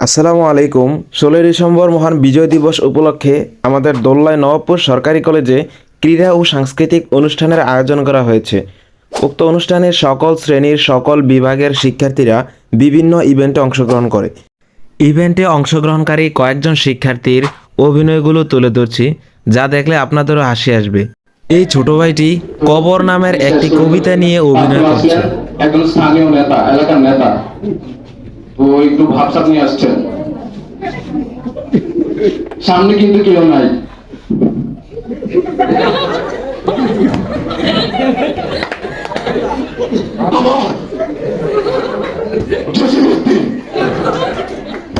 আসসালামু আলাইকুম। ষোলোই ডিসেম্বর মহান বিজয় দিবস উপলক্ষে আমাদের দোল্লায় নবাবপুর সরকারি কলেজে ক্রীড়া ও সাংস্কৃতিক অনুষ্ঠানের আয়োজন করা হয়েছে। উক্ত অনুষ্ঠানে সকল শ্রেণির সকল বিভাগের শিক্ষার্থীরা বিভিন্ন ইভেন্টে অংশগ্রহণ করে। ইভেন্টে অংশগ্রহণকারী কয়েকজন শিক্ষার্থীর অভিনয়গুলো তুলে ধরছি, যা দেখলে আপনাদেরও হাসি আসবে। এই ছোট ভাইটি কবর নামের একটি কবিতা নিয়ে অভিনয় করছে। তো একটু ভাবসাব নিয়ে আসছেন সামনে কিন্তু কেউ নাই।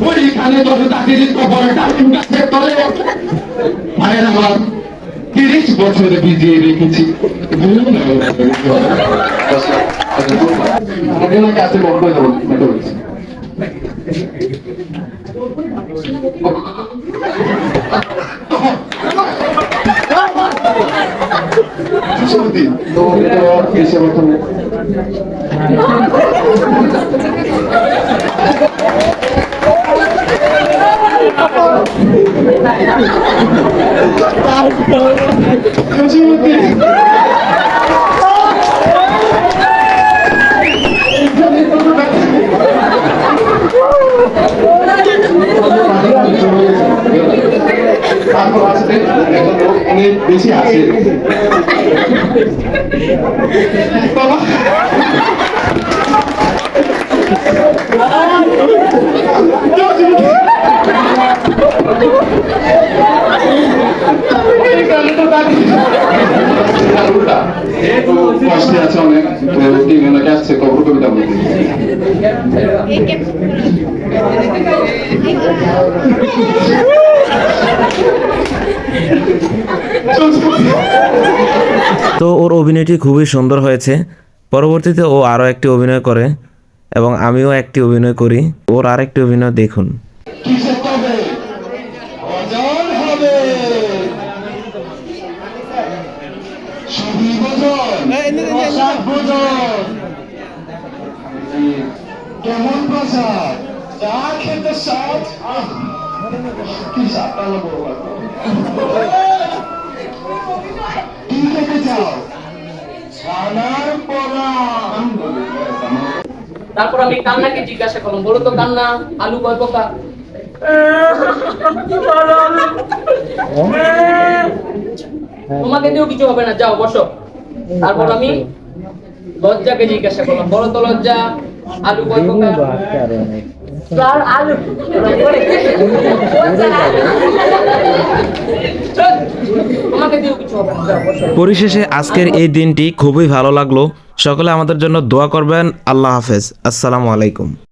ওইখানে তলে। ভাইয়ের আমার তিরিশ বছরে ভিজিয়ে রেখেছি। ওনাকে বন্ধ Sorry, no, okay, siapa tahu. Terima kasih. একজন লোক অনেক বেশি তো কষ্টে আছে আসছে কবর কবিতা বলতে। তো ওর অভিনয়টি খুবই সুন্দর হয়েছে। পরবর্তীতে ও আরও একটি অভিনয় করে এবং আমিও একটি অভিনয় করি। ওর আরেকটি অভিনয় দেখুন। কেমন প্রসাদ চা খেতে স্বাদ তাহলে বলব কি খেতে চাও ছানার পোড়া তারপর আমি কান্নাকে জিজ্ঞাসা করলাম, বলো তো কান্না, আলু কয় পোকা? তোমাকে দিয়েও কিছু হবে না, যাও, বসো। তারপর আমি লজ্জাকে জিজ্ঞাসা করলাম, বলো তো লজ্জা, আলু কয় পোকা? পরিশেষে আজকের এই দিনটি খুবই ভালো লাগল। সকলে আমাদের জন্য দোয়া করবেন। আল্লাহ হাফেজ। আসসালামু আলাইকুম।